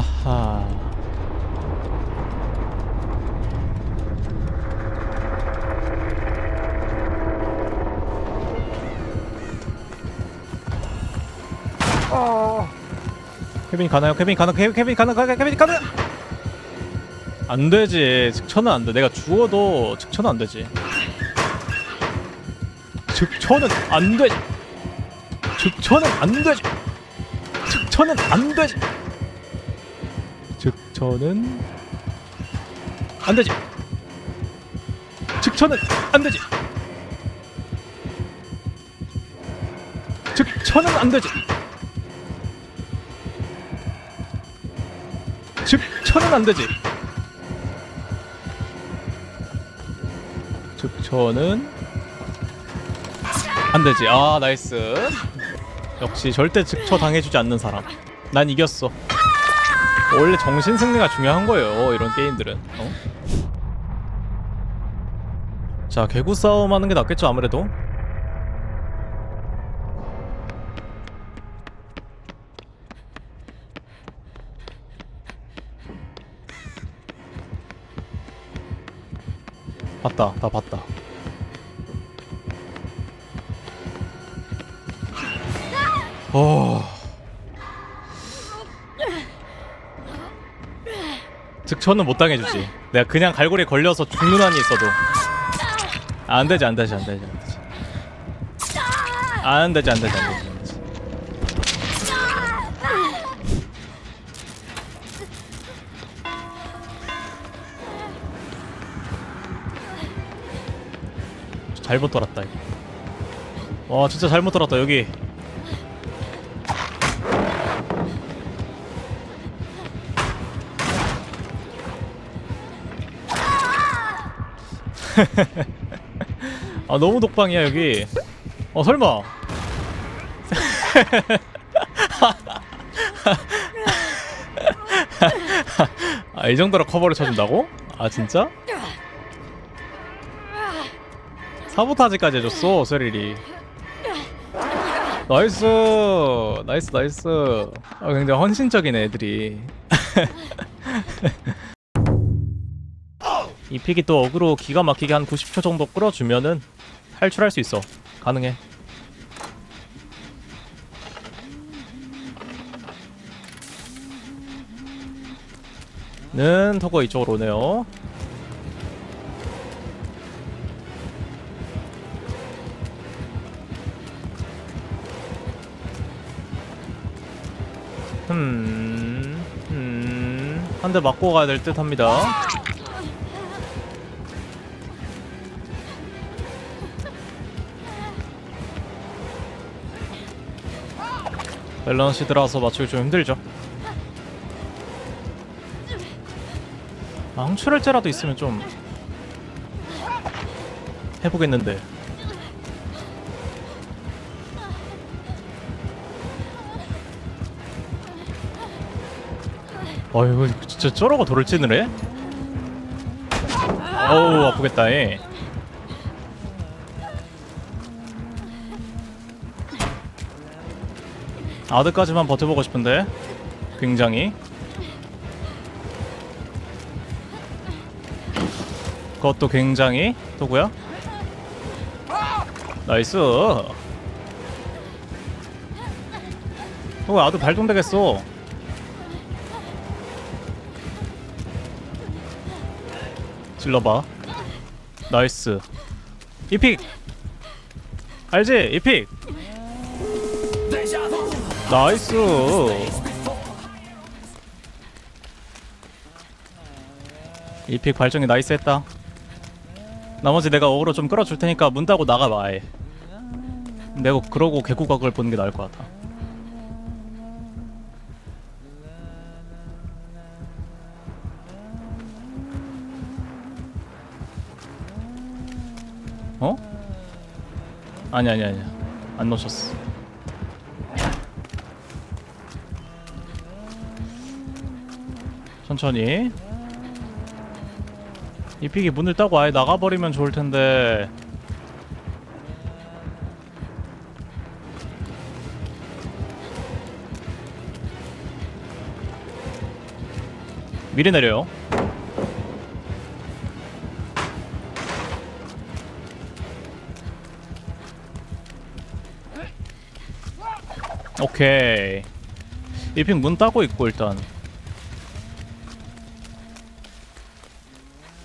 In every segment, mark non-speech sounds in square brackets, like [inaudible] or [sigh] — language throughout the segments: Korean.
하하. 케빈 가나요? 케빈 가나? 케빈 케빈 가나? 가- 케빈 가나? 안 되지. 즉천은 안 돼. 내가 죽어도 즉천은 안 되지. 즉천은 안 되지. 즉천은 안 되지. 즉천은 안 되지. 즉천은 안 되지. 즉천은 안 되지. 즉천은 안 되지. 즉천은 안 되지. 즉천은 안 되지. 아 나이스. 역시 절대 즉처 당해주지 않는 사람. 난 이겼어. 원래 정신 승리가 중요한 거예요. 이런 게임들은. 어? 자 개구 싸움 하는 게 낫겠죠 아무래도. 봤다, 나 봤다. 어. 즉천은 못 당해주지. 내가 그냥 갈고리에 걸려서 죽는 한이 있어도. 아, 안 되지, 안 되지, 안 되지, 안 되지. 안 되지, 안 되지, 안 되지. 안 되지. 잘못 돌았다. 이거. 와, 진짜 잘못 돌았다 여기. [laughs] 아 너무 독방이야 여기. 어 설마. [laughs] 아 이 정도로 커버를 쳐준다고? 아 진짜? 사보타지까지 해줬어 세릴이. 나이스 나이스 나이스. 아 굉장히 헌신적인 애들이. [laughs] 이 픽이 또 어그로 기가 막히게 한 90초 정도 끌어주면은 탈출할 수 있어. 가능해. 는 토거 이쪽으로 오네요. 음, 음, 한 대 맞고 가야 될 듯 합니다. 밸런스 들어서 맞추기 좀 힘들죠. 아, 황출혈제라도 있으면 좀 해보겠는데. 어이구 진짜 쩔어가 돌을 애? 어우 아프겠다 예. 아드까지만 버텨보고 싶은데 굉장히. 그것도 굉장히. 누구야? 나이스. 어 아드 발동되겠어. 질러봐. 나이스. 이픽! 알지? 이픽 나이스. 이픽 발정이 나이스했다. 나머지 내가 어그로 좀 끌어줄 테니까 문 닫고 나가봐 아예. 내가 그러고 개구각을 보는 게 나을 것 같아. 어? 아니 아니 아니야 안 놓쳤어 천천히 이 픽이 문을 따고 아예 나가버리면 좋을 텐데 미리 내려요. 오케이. 이핑 문 따고 있고 일단.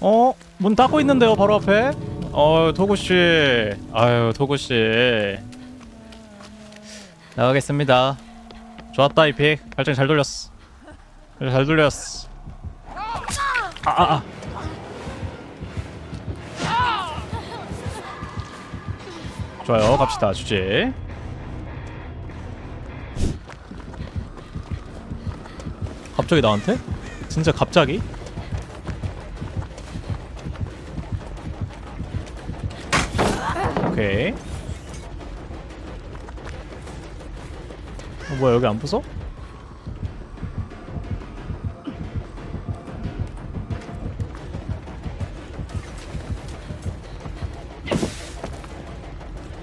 어? 문 닫고 있는데요, 바로 앞에? 어, 도구 씨. 아유, 도구 씨. 나가겠습니다. 좋았다, 이픽. 발전 잘 돌렸어. 잘 돌렸어. 아, 아, 아. 좋아요, 갑시다, 주제. 갑자기 나한테? 진짜 갑자기? 오케이. 어, 뭐야 여기 안 부숴?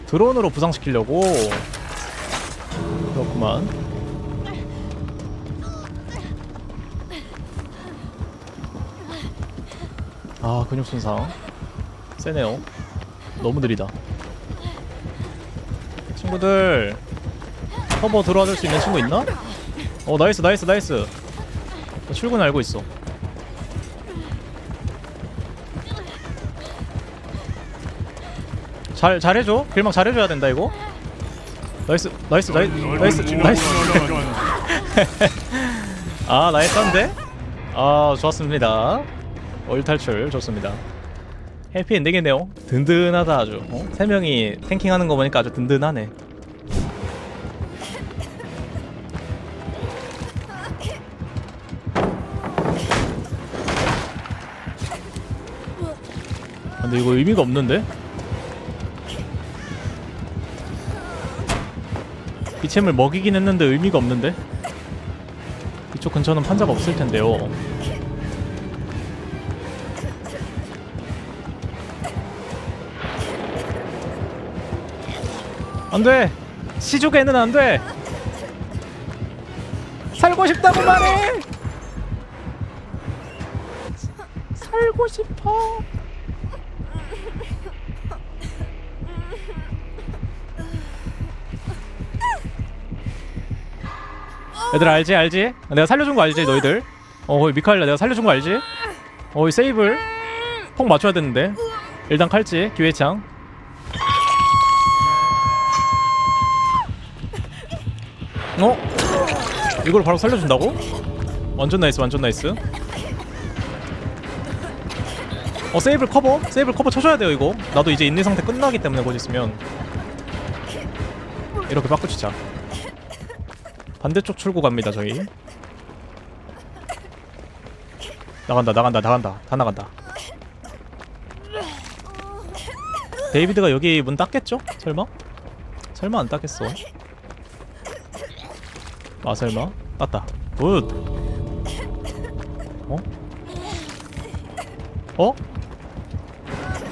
드론으로 부상시키려고. 그렇구만. 아 근육 손상. 세네요. 너무 느리다 친구들 커버 들어와줄 수 있는 친구 있나? 어 나이스 나이스 나이스. 나 출근 알고 있어. 잘 잘해줘. 길막 잘해줘야 된다 이거. 나이스 나이스 나이스 나이스 [laughs] 나이스. 아 나이스한데? 아 좋았습니다. 올 탈출 좋습니다 해피 엔딩이네요 든든하다 아주 어? 세 명이 탱킹하는 거 보니까 아주 든든하네 아, 근데 이거 의미가 없는데? 이챔을 먹이긴 했는데 의미가 없는데? 이쪽 근처는 판자가 없을 텐데요 안돼. 시족에는 안돼. 살고 싶다고 말해. 살고 싶어. 얘들아 알지 알지? 내가 살려준 거 알지 너희들? 어 미카엘라 내가 살려준 거 알지? 어이 세이블. 폭 맞춰야 되는데. 일단 칼찌 기회창 어? 이걸 바로 살려준다고? 완전 나이스 완전 나이스 어 세이블 커버? 세이블 커버 쳐줘야 돼요 이거 나도 이제 인내 상태 끝나기 때문에 곧 있으면 이렇게 바꾸치자 반대쪽 출구 갑니다 저희 나간다 나간다 나간다 다 나간다 데이비드가 여기 문 땄겠죠? 설마? 설마 안 땄겠어 아 설마? 땄다 굿 어? 어?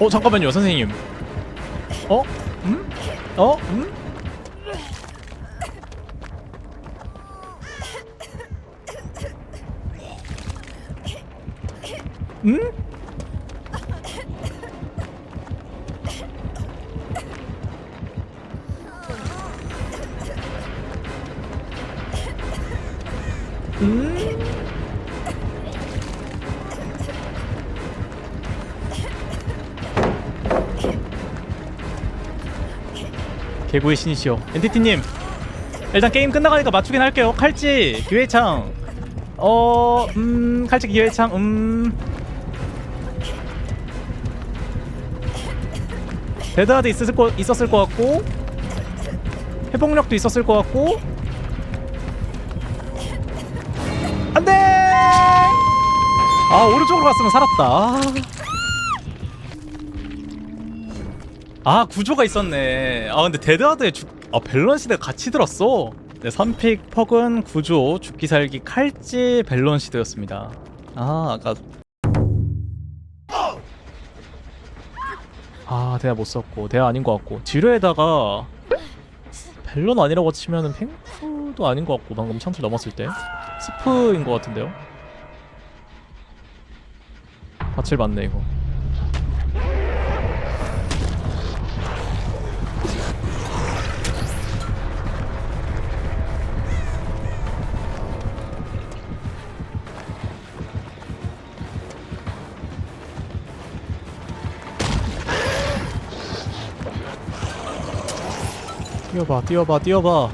어 잠깐만요 선생님 어? 음? 어? 음? 음? 음? 개구의 신이시여 엔티티님 일단 게임 끝나가니까 맞추긴 할게요. 칼찌 기회창. 어... 음... 칼찌 기회창 음... 데드하드 있었을 거, 있었을 것 같고 회복력도 있었을 것 같고. 안돼! 아 오른쪽으로 갔으면 살았다. 아 구조가 있었네. 아 근데 데드하드에 죽... 아 밸런시드 같이 들었어. 네 3픽 퍽은 구조 죽기 살기 칼찌 밸런시드였습니다. 아 아까 아 대야 못 썼고 대야 아닌 것 같고 지뢰에다가 벨론 아니라고 치면은 팽프도 아닌 것 같고 방금 창틀 넘었을 때 스프인 것 같은데요 밭을 봤네 이거 뛰어봐 뛰어봐 뛰어봐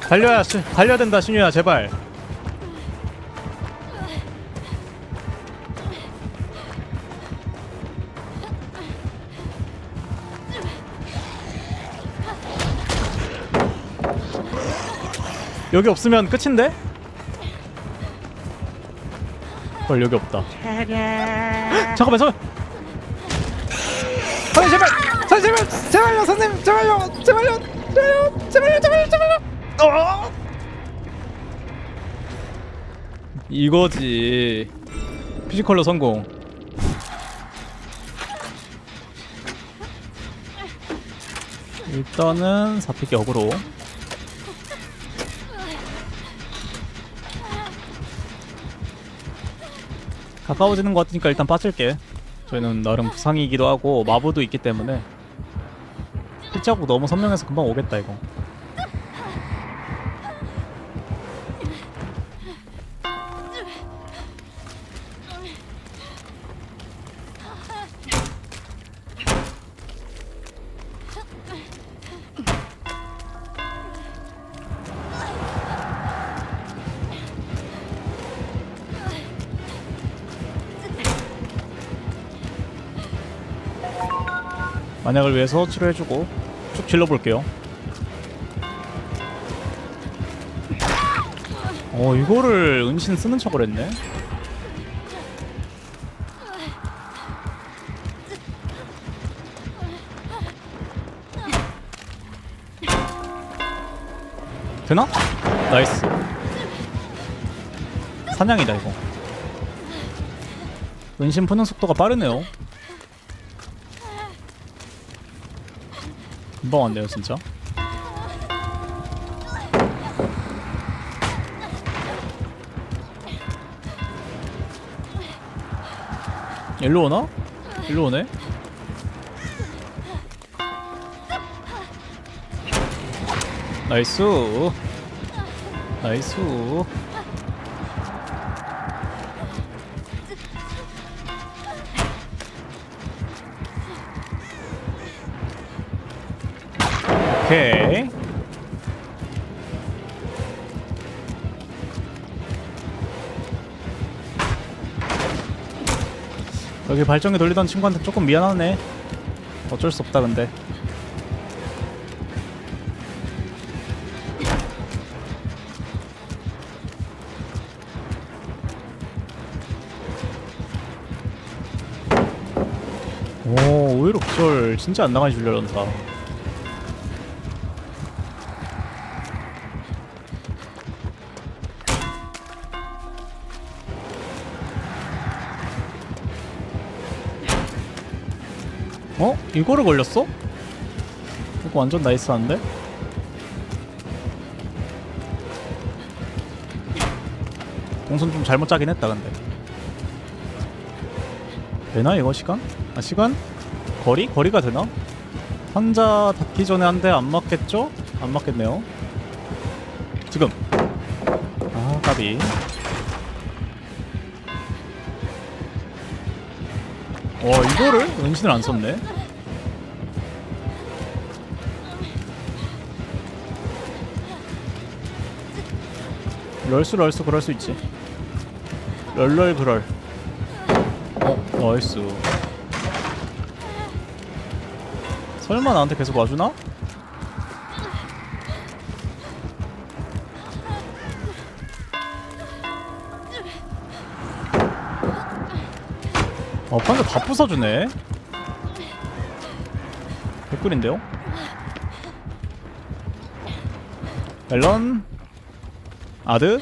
달려야 시, 달려야 된다 신유야 제발 여기 없으면 끝인데? 헐 여기 없다. 잠깐만 잠깐만. 선생님 제발! 선생님 제발 제발요 선생님 제발요 제발요 제발요 제발요 제발요 제발요! 어! 이거지. 피지컬로 성공. 일단은 4픽이 역으로 가까워지는 것 같으니까 일단 빠질게. 저희는 나름 부상이기도 하고 마부도 있기 때문에. 필자국 너무 선명해서 금방 오겠다 이거 만약을 위해서 치료해주고 쭉 질러볼게요. 어 이거를 은신 쓰는 척을 했네. 되나? 나이스. 사냥이다 이거. 은신 푸는 속도가 빠르네요 금방 왔네요 진짜. 일로 오나? 일로 오네? 나이스. 나이스 오케이. 여기 발전기 돌리던 친구한테 조금 미안하네. 어쩔 수 없다 근데. 오 의외로 기절 진짜 안 나가니 줄려런다 어? 이거를 걸렸어? 이거 완전 나이스한데? 동선 좀 잘못 짜긴 했다 근데 되나 이거 시간? 아 시간? 거리? 거리가 되나? 환자 닿기 전에 한 대 안 맞겠죠? 안 맞겠네요 지금 아 까비 와 이거를 은신을 안 썼네. 럴수 럴수 그럴 수 있지. 럴럴 그럴. 어 나이스. 설마 나한테 계속 와주나? 어, 판자 다 부숴주네. 개꿀인데요? 멜론, 아드,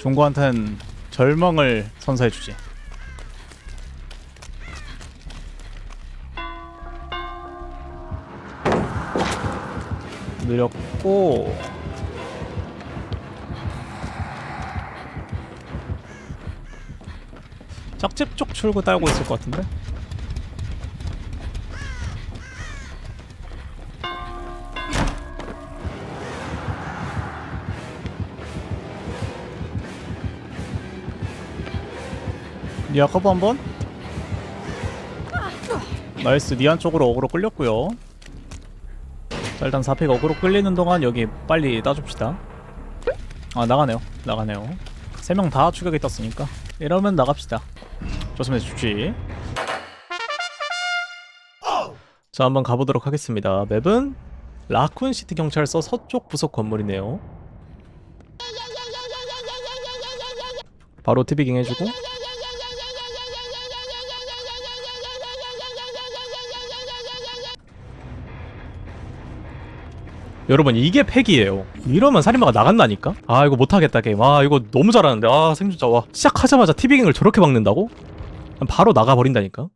종고한텐 절망을 선사해주지. 느렸고 짝집 쪽 출구 딸고 있을 것 같은데? 니아 커브 한번? 나이스. 니안 쪽으로 어그로 끌렸고요. 자 일단 4픽 어그로 끌리는 동안 여기 빨리 따줍시다. 아 나가네요. 나가네요. 3명 다 추격이 떴으니까. 이러면 나갑시다 좋습니다. 좋지 자 한번 가보도록 하겠습니다. 맵은 라쿤시티 경찰서 서쪽 부속 건물이네요. 바로 티비깅 해주고. 여러분 이게 팩이에요. 이러면 살인마가 나간다니까? 아 이거 못하겠다 게임. 아 이거 너무 잘하는데. 아 생존자 와. 시작하자마자 티비깅을 저렇게 박는다고? 바로 나가버린다니까